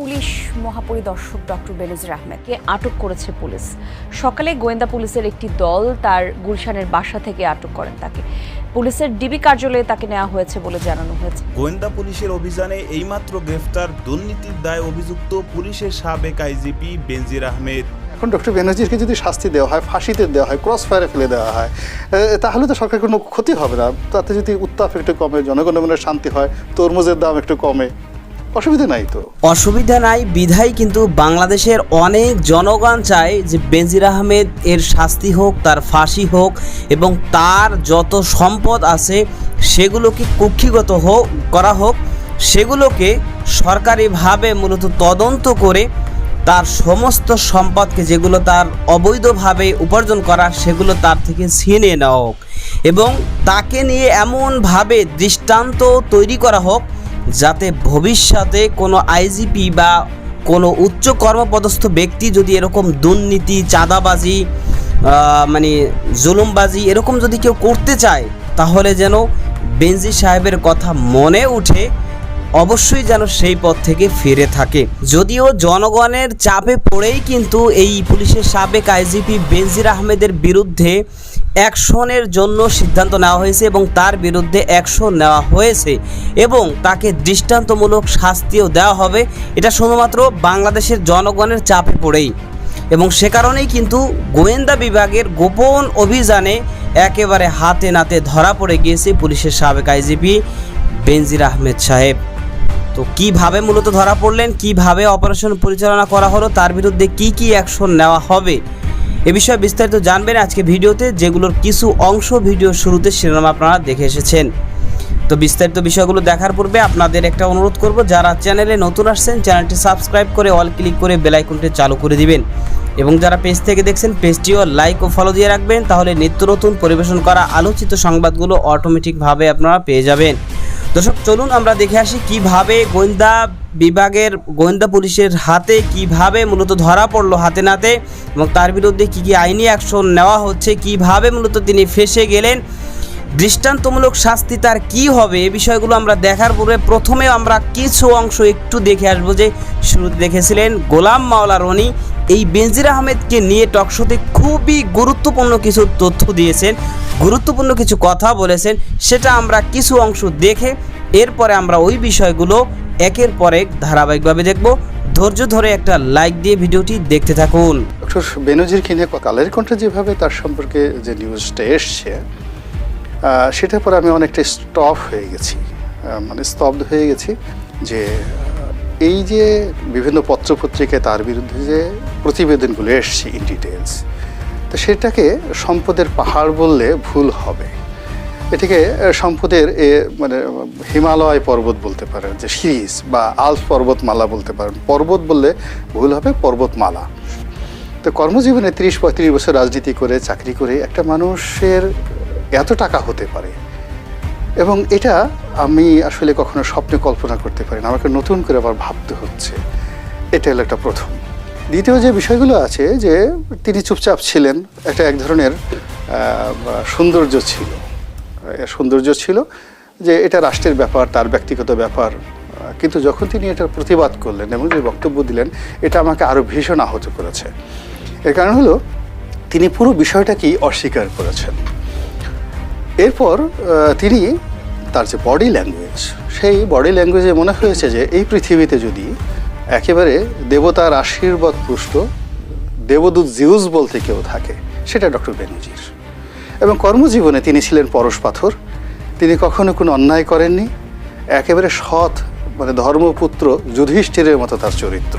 Police মহাপরিদর্শক doctor বেনজির আহমেদকে আটক করেছে পুলিশ। সকালে গোয়েন্দা পুলিশের একটি দল তার গুলশানের বাসা থেকে আটক করেন তাকে। পুলিশের ডিবি কার্যালয়ে তাকে নেওয়া হয়েছে বলে জানানো হয়েছে। গোয়েন্দা পুলিশের অভিযানে এইমাত্র গ্রেফতার দুর্নীতির দায় অভিযুক্ত পুলিশের সাবেক আইজিপি বেনজির আহমেদ। এখন ডক্টর ব্যানার্জিকে যদি শাস্তি দেওয়া হয় ফাঁসিতে দেওয়া হয় ক্রস ফায়ারে ফেলে দেওয়া হয় তাহলে তো সরকার কোনো ক্ষতি হবে না। তাতে যদি উত্তাপ একটু কমে জনগণের মনে শান্তি হয় তরমুজের দাম একটু কমে। অসুবিধা নাই তো? অসুবিধা নাই কিন্তু বাংলাদেশের অনেক জনগণ চায় যে বেনজির আহমেদ এর শাস্তি হোক, তার ফাঁসি হোক এবং তার যত সম্পদ আছে সেগুলোকে কুক্ষিগত হোক করা হোক, সেগুলোকে সরকারিভাবে মূলত তদন্ত করে তার সমস্ত সম্পদকে যেগুলো তার অবৈধভাবে উপার্জন করা সেগুলো তার থেকে ছিনিয়ে নেওয়া হোক এবং তাকে নিয়ে এমনভাবে দৃষ্টান্ত তৈরি করা হোক যাতে ভবিষ্যতে কোনো আইজিপি বা কোনো উচ্চ কর্মপদস্থ ব্যক্তি যদি এরকম দুর্নীতি, চাঁদাবাজি মানে জুলুমবাজি এরকম যদি কেউ করতে চায়, তাহলে যেন বেনজি সাহেবের কথা মনে উঠে অবশ্যই যেন সেই পথ থেকে ফিরে থাকে। যদিও জনগণের চাপে পড়েই কিন্তু এই পুলিশের সাবেক আইজিপি বেনজির আহমেদের বিরুদ্ধে অ্যাকশনের জন্য সিদ্ধান্ত নেওয়া হয়েছে এবং তার বিরুদ্ধে অ্যাকশন নেওয়া হয়েছে এবং তাকে দৃষ্টান্তমূলক শাস্তিও দেওয়া হবে। এটা শুধুমাত্র বাংলাদেশের জনগণের চাপে পড়েই। এবং সে কারণেই কিন্তু গোয়েন্দা বিভাগের গোপন অভিযানে একেবারে হাতে নাতে ধরা পড়ে গিয়েছে পুলিশের সাবেক আইজিপি বেনজির আহমেদ সাহেব। তো কীভাবে মূলত ধরা পড়লেন, কীভাবে অপারেশন পরিচালনা করা হলো, তার বিরুদ্ধে কি কি অ্যাকশন নেওয়া হবে এ বিষয়ে বিস্তারিত জানবেন আজকে ভিডিওতে, যেগুলোর কিছু অংশ ভিডিও শুরুতে শিরোনাম আপনারা দেখে এসেছেন। তো বিস্তারিত বিষয়গুলো দেখার পূর্বে আপনাদের একটা অনুরোধ করব, যারা চ্যানেলে নতুন আসছেন, চ্যানেলটি সাবস্ক্রাইব করে অল ক্লিক করে বেল আইকনটি চালু করে দিবেন। এবং যারা পেজ থেকে দেখছেন, পেজটিও লাইক ও ফলো দিয়ে রাখবেন, তাহলে নিত্য নতুন পরিবেশন করা আলোচিত সংবাদগুলো অটোমেটিকভাবে আপনারা পেয়ে যাবেন। দর্শক, চলুন আমরা দেখে আসি কীভাবে গোয়েন্দা বিভাগের, গোয়েন্দা পুলিশের হাতে কীভাবে মূলত ধরা পড়ল হাতে নাতে এবং তার বিরুদ্ধে কি কি আইনি অ্যাকশন নেওয়া হচ্ছে, কীভাবে মূলত তিনি ফেসে গেলেন, দৃষ্টান্তমূলক শাস্তি তার কি হবে এই বিষয়গুলো আমরা দেখার পূর্বে প্রথমে আমরা কিছু অংশ একটু দেখে আসব যে শুরুতে দেখেছিলেন গোলাম মাওলা রনি এই বেনজির আহমেদকে নিয়ে টকশোতে খুবই গুরুত্বপূর্ণ কিছু তথ্য দিয়েছেন, গুরুত্বপূর্ণ কিছু কথা বলেছেন, সেটা আমরা কিছু অংশ দেখে এরপরে আমরা ওই বিষয়গুলো একের পর এক ধারাবাহিকভাবে দেখব। ধৈর্য ধরে একটা লাইক দিয়ে ভিডিওটি দেখতে থাকুন। ডক্টর বেনজির কিনে কালের কণ্ঠে যেভাবে তার সম্পর্কে যে নিউজটা এসছে সেটার পর আমি অনেকটা স্টপ হয়ে গেছি। মানে স্তব্ধ হয়ে গেছি যে এই যে বিভিন্ন পত্রপত্রিকায় তার বিরুদ্ধে যে প্রতিবেদনগুলো এসছে ইন ডিটেলস তো সেটাকে সম্পদের পাহাড় বললে ভুল হবে। এটিকে সম্পদের এ, মানে হিমালয় পর্বত বলতে পারেন যে সিরিজ বা আলস পর্বতমালা বলতে পারেন। পর্বত বললে ভুল হবে পর্বতমালা। তো কর্মজীবনে তিরিশ পঁয়ত্রিশ বছর রাজনীতি করে চাকরি করে একটা মানুষের এত টাকা হতে পারে এবং এটা আমি আসলে কখনো স্বপ্নে কল্পনা করতে পারি না আমাকে নতুন করে আবার ভাবতে হচ্ছে। এটা হলো একটা প্রথম। দ্বিতীয় যে বিষয়গুলো আছে যে, তিনি চুপচাপ ছিলেন, এটা এক ধরনের সৌন্দর্য ছিল। সৌন্দর্য ছিল যে, এটা রাষ্ট্রের ব্যাপার, তার ব্যক্তিগত ব্যাপার। কিন্তু যখন তিনি এটার প্রতিবাদ করলেন এবং যে বক্তব্য দিলেন, এটা আমাকে আরও ভীষণ আহত করেছে। এর কারণ হলো, তিনি পুরো বিষয়টাকেই অস্বীকার করেছেন। এরপর তিনি তার যে বডি ল্যাঙ্গুয়েজ সেই বডি ল্যাঙ্গুয়েজে মনে হয়েছে যে এই পৃথিবীতে যদি একেবারে দেবতার আশীর্বাদ পুষ্ট দেবদূত জিউস বলতে কেউ থাকে, সেটা ডক্টর বেনজির। এবং কর্মজীবনে তিনি ছিলেন পরশ পাথর। তিনি কখনো কোনো অন্যায় করেননি। একেবারে সৎ মানে ধর্মপুত্র, যুধিষ্ঠিরের মতো তার চরিত্র।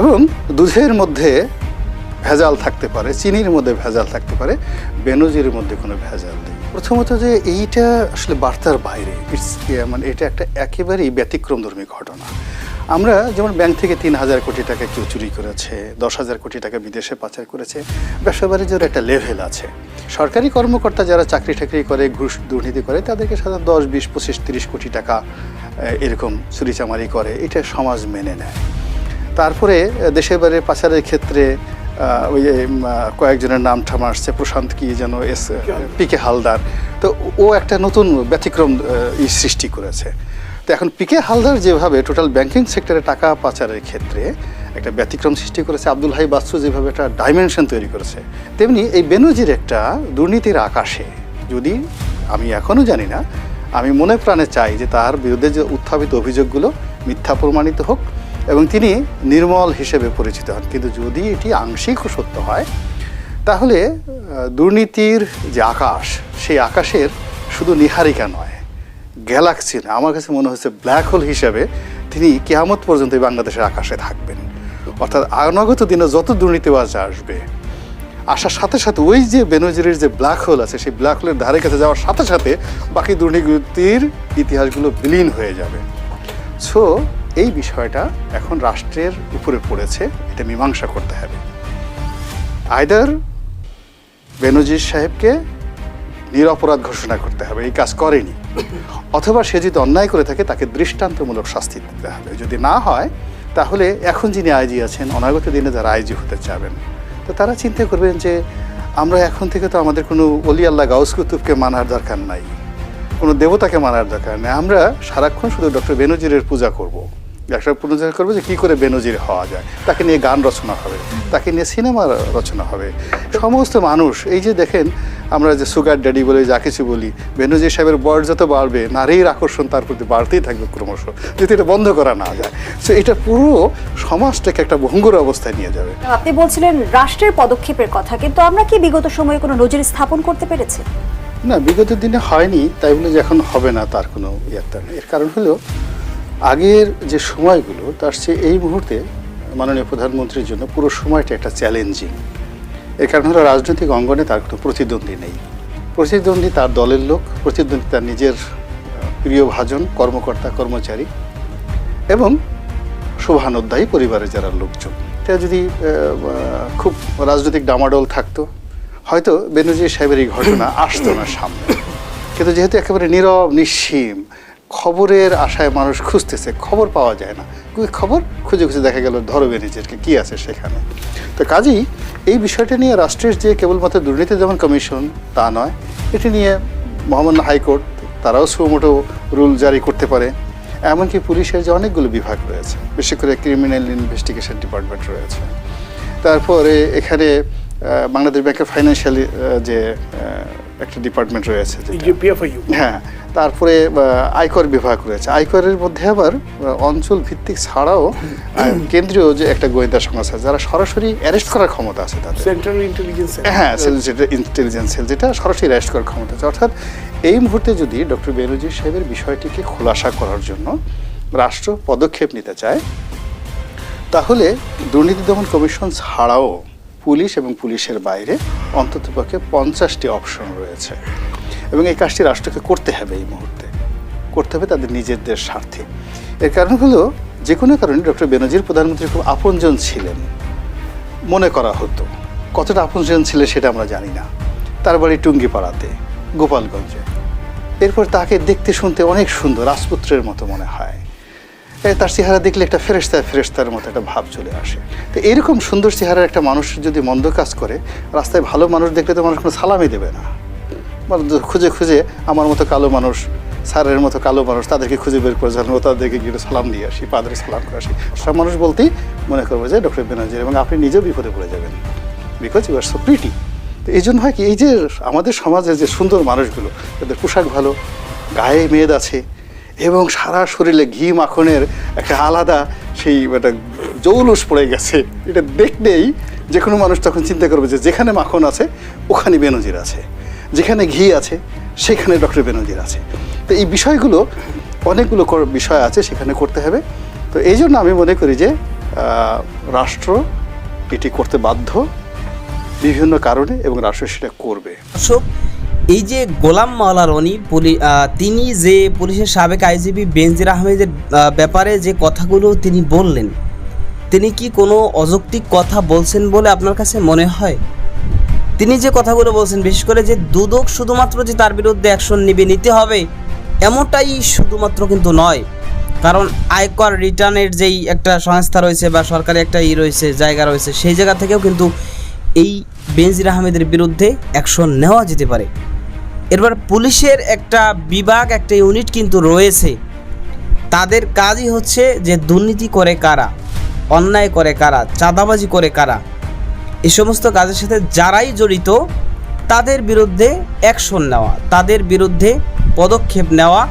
এবং দুধের মধ্যে ভেজাল থাকতে পারে, চিনির মধ্যে ভেজাল থাকতে পারে, বেনজির মধ্যে কোনো ভেজাল নেই। প্রথমত যে এইটা আসলে বার্তার বাইরে। ইটস মানে এটা একটা একেবারেই ব্যতিক্রমধর্মী ঘটনা। আমরা যেমন ব্যাংক থেকে তিন হাজার কোটি টাকা কেউ চুরি করেছে, দশ হাজার কোটি টাকা বিদেশে পাচার করেছে, ব্যবসা বাণিজ্যের একটা লেভেল আছে। সরকারি কর্মকর্তা যারা চাকরি টাকরি করে, ঘুষ দুর্নীতি করে, তাদেরকে সাধারণত দশ, বিশ, পঁচিশ, তিরিশ কোটি টাকা এরকম চুরিচামারি করে। এটা সমাজ মেনে নেয়। তারপরে দেশের বাইরে পাচারের ক্ষেত্রে ওই কয়েকজনের নাম ঠাম আসছে, প্রশান্ত কি যেন এস পি কে হালদার। তো ও একটা নতুন ব্যতিক্রম সৃষ্টি করেছে। তো এখন পিকে হালদার যেভাবে টোটাল ব্যাংকিং সেক্টরে টাকা পাচারের ক্ষেত্রে একটা ব্যতিক্রম সৃষ্টি করেছে, আব্দুল হাই বাচ্চু যেভাবে একটা ডাইমেনশন তৈরি করেছে, তেমনি এই বেনজির একটা দুর্নীতির আকাশে, যদি আমি এখনও জানি না, আমি মনে প্রাণে চাই যে তার বিরুদ্ধে যে উত্থাপিত অভিযোগগুলো মিথ্যা প্রমাণিত হোক এবং তিনি নির্মল হিসেবে পরিচিত হন। কিন্তু যদি এটি আংশিক সত্য হয়, তাহলে দুর্নীতির যে আকাশ, সেই আকাশের শুধু নিহারিকা নয়, গ্যালাক্সি না আমার কাছে মনে হচ্ছে ব্ল্যাক হোল হিসাবে তিনি কেয়ামত পর্যন্ত বাংলাদেশের আকাশে থাকবেন। অর্থাৎ অনাগত দিনে যত দুর্নীতিবাজ আসবে, আসার সাথে সাথে ওই যে বেনজিরের যে ব্ল্যাক হোল আছে, সেই ব্ল্যাক হোলের ধারে কাছে যাওয়ার সাথে সাথে বাকি দুর্নীতির ইতিহাসগুলো বিলীন হয়ে যাবে। সো এই বিষয়টা এখন রাষ্ট্রের উপরে পড়েছে, এটা মীমাংসা করতে হবে। আয়দার বেনজির সাহেবকে নিরপরাধ ঘোষণা করতে হবে, এই কাজ করেনি। অথবা সে যদি অন্যায় করে থাকে, তাকে দৃষ্টান্তমূলক শাস্তি দিতে হবে। যদি না হয়, তাহলে এখন যিনি আইজি আছেন, অনাগত দিনে যারা আইজি হতে চাবেন, তো তারা চিন্তা করবেন যে, আমরা এখন থেকে তো আমাদের কোনো অলি আল্লাহ গাউস কুতুবকে মানার দরকার নাই, কোনো দেবতাকে মানার দরকার নেই। আমরা সারাক্ষণ শুধু ডক্টর বেনজিরের পূজা করব। একটা পূজা করব যে কী করে বেনজির হওয়া যায়। তাকে নিয়ে গান রচনা হবে তাকে নিয়ে সিনেমা রচনা হবে। সমস্ত মানুষ এই যে দেখেন আমরা যে সুগার ড্যাডি বলে যা কিছু বলি বেনজির সাহেবের বয়স যত বাড়বে নারীর আকর্ষণ তার প্রতি বাড়তেই থাকবে ক্রমশ যদি এটা বন্ধ করা না যায়। সো এটা পুরো সমাজটাকে একটা ভঙ্গুর অবস্থায় নিয়ে যাবে। আপনি বলছিলেন রাষ্ট্রের পদক্ষেপের কথা কিন্তু আমরা কি বিগত সময়ে কোনো নজির স্থাপন করতে পেরেছি? না বিগত দিনে হয়নি তাই বলে যে এখন হবে না তার কোনো নেই। এর কারণ হলো আগের যে সময়গুলো, তার চেয়ে এই মুহূর্তে মাননীয় প্রধানমন্ত্রীর জন্য পুরো সময়টা একটা চ্যালেঞ্জিং। এর কারণ হলো রাজনৈতিক অঙ্গনে তার কোনো প্রতিদ্বন্দ্বী নেই। প্রতিদ্বন্দ্বী তার দলের লোক, প্রতিদ্বন্দ্বী তার নিজের প্রিয় ভাজন, কর্মকর্তা, কর্মচারী এবং শোভানোধ্যায়ী পরিবারের যারা লোকজন। এটা যদি খুব রাজনৈতিক ডামাডোল থাকতো, হয়তো বেনজির সাহেবের এই ঘটনা আসতো না সামনে। কিন্তু যেহেতু একেবারে নীরব, নিঃসীম খবরের আশায় মানুষ খুঁজতেছে, খবর পাওয়া যায় না। খবর খুঁজে খুঁজে দেখা গেল ধরো বেনজিরকে কী আছে সেখানে। তো কাজেই এই বিষয়টা নিয়ে রাষ্ট্রের যে কেবলমাত্র দুর্নীতি দমন কমিশন, তা নয়, এটি নিয়ে মহামান্য হাইকোর্ট, তারাও সুমোটো রুল জারি করতে পারে। এমনকি পুলিশের যে অনেকগুলো বিভাগ রয়েছে, বিশেষ করে ক্রিমিনাল ইনভেস্টিগেশন ডিপার্টমেন্ট রয়েছে। তারপরে এখানে বাংলাদেশ ব্যাংকের ফাইন্যান্সিয়াল যে একটা ডিপার্টমেন্ট রয়েছে হ্যাঁ তারপরে আয়কর বিভাগ রয়েছে। আয়করের মধ্যে আবার অঞ্চল ভিত্তিক ছাড়াও কেন্দ্রীয় যে একটা গোয়েন্দা সংস্থা যারা সরাসরি অ্যারেস্ট করার ক্ষমতা আছে তাদের। সেন্ট্রাল ইন্টেলিজেন্স হ্যাঁ যেটা ইন্টেলিজেন্স সেল যেটা সরাসরি অ্যারেস্ট করার ক্ষমতা আছে। অর্থাৎ এই মুহূর্তে যদি ডক্টর বেনজির সাহেবের বিষয়টিকে খোলাসা করার জন্য রাষ্ট্র পদক্ষেপ নিতে চায় তাহলে দুর্নীতি দমন কমিশন ছাড়াও পুলিশ এবং পুলিশের বাইরে অন্ততপক্ষে পঞ্চাশটি অপশন রয়েছে। এবং এই কাজটি রাষ্ট্রকে করতে হবে এই মুহূর্তে। করতে হবে তাদের নিজেদের স্বার্থে। এর কারণ হলো, যে কোনো কারণে ডক্টর বেনজির প্রধানমন্ত্রী খুব আপনজন ছিলেন। মনে করা হতো, কতটা আপনজন ছিলেন সেটা আমরা জানি না। তার বাড়ি টুঙ্গিপাড়াতে, গোপালগঞ্জে। এরপর তাকে দেখতে শুনতে অনেক সুন্দর, রাজপুত্রের মতো মনে হয়। তার চেহারা দেখলে একটা ফেরেস্তা ফেরেস্তার মতো একটা ভাব চলে আসে। তো এরকম সুন্দর চেহারার একটা মানুষ যদি মন্দ কাজ করে, রাস্তায় ভালো মানুষ দেখলে তো মানুষ কোনো সালামই দেবে না। খুঁজে খুঁজে আমার মতো কালো মানুষ, স্যারের মতো কালো মানুষ তাদেরকে খুঁজে বের করে ও তাদেরকে গিয়ে সালাম দিয়ে আসি, পাদরে সালাম করে আসি। সব মানুষ বলতেই মনে করব যে ডক্টর বেনাজির এবং আপনি নিজেও বিপদে পড়ে যাবেন। Because you are so pretty তো এই জন্য হয় কি, এই যে আমাদের সমাজের যে সুন্দর মানুষগুলো, তাদের পোশাক ভালো, গায়ে মেদ আছে এবং সারা শরীরে ঘি মাখনের একটা আলাদা সেই একটা জৌলুস পড়ে গেছে। এটা দেখলেই যে কোনো মানুষ তখন চিন্তা করবে যে যেখানে মাখন আছে, ওখানে বেনজির আছে। যেখানে ঘি আছে, সেখানে ডক্টর বেনজির আছে। তো এই বিষয়গুলো, অনেকগুলো বিষয় আছে সেখানে করতে হবে। তো এই জন্য আমি মনে করি যে রাষ্ট্র এটি করতে বাধ্য বিভিন্ন কারণে এবং রাষ্ট্র সেটা করবে। এই যে গোলাম মাওলা রনি তিনি যে পুলিশের সাবেক আইজিপি বেনজির আহমেদের ব্যাপারে যে কথাগুলো তিনি বললেন, তিনি কি কোনো অযৌক্তিক কথা বলছেন বলে আপনার কাছে মনে হয়? তিনি যে কথাগুলো বলছেন, বিশেষ করে যে দুদক শুধুমাত্র যে তার বিরুদ্ধে অ্যাকশন নিবে, নিতে হবে, এমনটাই শুধুমাত্র কিন্তু নয়। কারণ আয়কর রিটার্নের যেই একটা সংস্থা রয়েছে বা সরকারি একটা ই রয়েছে, জায়গা রয়েছে, সেই জায়গা থেকেও কিন্তু এই বেনজির আহমেদের বিরুদ্ধে অ্যাকশন নেওয়া যেতে পারে। এরপর পুলিশের একটা বিভাগ, একটা ইউনিট কিন্তু রয়েছে। তাদের কাজই হচ্ছে যে দুর্নীতি করে কারা, অন্যায় করে কারা, চাঁদাবাজি করে কারা। এই সমস্ত কাজের সাথে যারাই জড়িত, তাদের বিরুদ্ধে অ্যাকশন নেওয়া, তাদের বিরুদ্ধে পদক্ষেপ নেওয়া,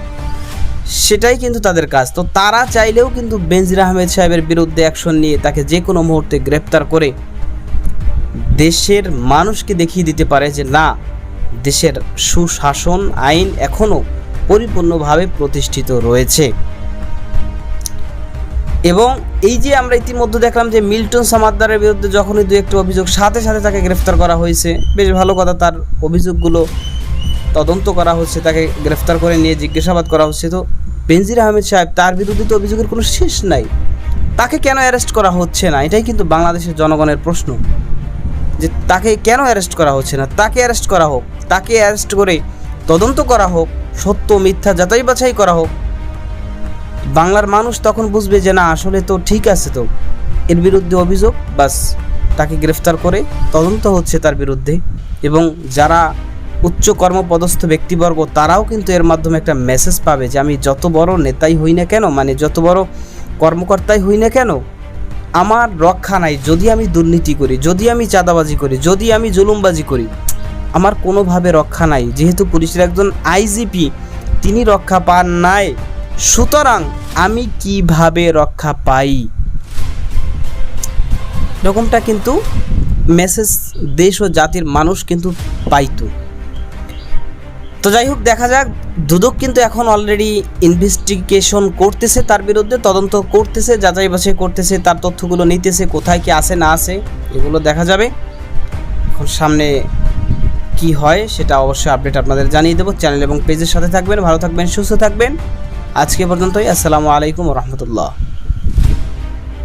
সেটাই কিন্তু তাদের কাজ। তো তারা চাইলেও কিন্তু বেনজির আহমেদ সাহেবের বিরুদ্ধে অ্যাকশন নিয়ে তাকে যে কোনো মুহূর্তে গ্রেপ্তার করে দেশের মানুষকে দেখিয়ে দিতে পারে যে, না দেশের সুশাসন আইন এখনও পরিপূর্ণভাবে প্রতিষ্ঠিত রয়েছে। এবং এই যে আমরা ইতিমধ্যে দেখলাম যে মিল্টন সামাদ্দারের বিরুদ্ধে যখনই দু একটি অভিযোগ, সাথে সাথে তাকে গ্রেফতার করা হয়েছে। বেশ ভালো কথা, তার অভিযোগগুলো তদন্ত করা হচ্ছে, তাকে গ্রেফতার করে নিয়ে জিজ্ঞাসাবাদ করা হচ্ছে। তো বেনজির আহমেদ সাহেব, তার বিরুদ্ধে তো অভিযোগের কোনো শেষ নাই। তাকে কেন অ্যারেস্ট করা হচ্ছে না? এটাই কিন্তু বাংলাদেশের জনগণের প্রশ্ন। যে তাকে কেন অ্যারেস্ট করা হচ্ছে না? তাকে অ্যারেস্ট করা হোক, তাকে অ্যারেস্ট করে তদন্ত করা হোক, সত্য, মিথ্যা যাচাই বাছাই করা হোক। বাংলার মানুষ তখন বুঝবে যে না, আসলে তো ঠিক আছে তো। এর বিরুদ্ধে অভিযোগ, বাস তাকে গ্রেফতার করে তদন্ত হচ্ছে তার বিরুদ্ধে। এবং যারা উচ্চ কর্মপদস্থ ব্যক্তিবর্গ, তারাও কিন্তু এর মাধ্যমে একটা মেসেজ পাবে যে, আমি যত বড় নেতাই হই না কেন মানে যত বড় কর্মকর্তাই হই না কেন আমার রক্ষা নাই, যদি আমি দুর্নীতি করি, যদি আমি চাঁদাবাজি করি, যদি আমি জুলুমবাজি করি, আমার কোনোভাবে রক্ষা নাই। যেহেতু পুলিশের একজন আইজিপি, তিনি রক্ষা পান নাই। সুতরাং আমি কীভাবে রক্ষা পাই? এরকমটা কিন্তু মেসেজ দেশ ও জাতির মানুষ কিন্তু পাইতো। তো যাই হোক, দেখা যাক। দুদক কিন্তু এখন অলরেডি ইনভেস্টিগেশন করতেছে তার বিরুদ্ধে, তদন্ত করতেছে, যাচাই বাছাই করতেছে, তার তথ্যগুলো নিতেছে, কোথায় কি আছে, না আছে, এগুলো দেখা যাবে। এখন সামনে কি হয় সেটা অবশ্যই আপডেট আপনাদের জানিয়ে দেবো। চ্যানেল এবং পেজের সাথে থাকবেন, ভালো থাকবেন, সুস্থ থাকবেন। আজকে পর্যন্তই, আসসালামু আলাইকুম রহমতুল্লাহ।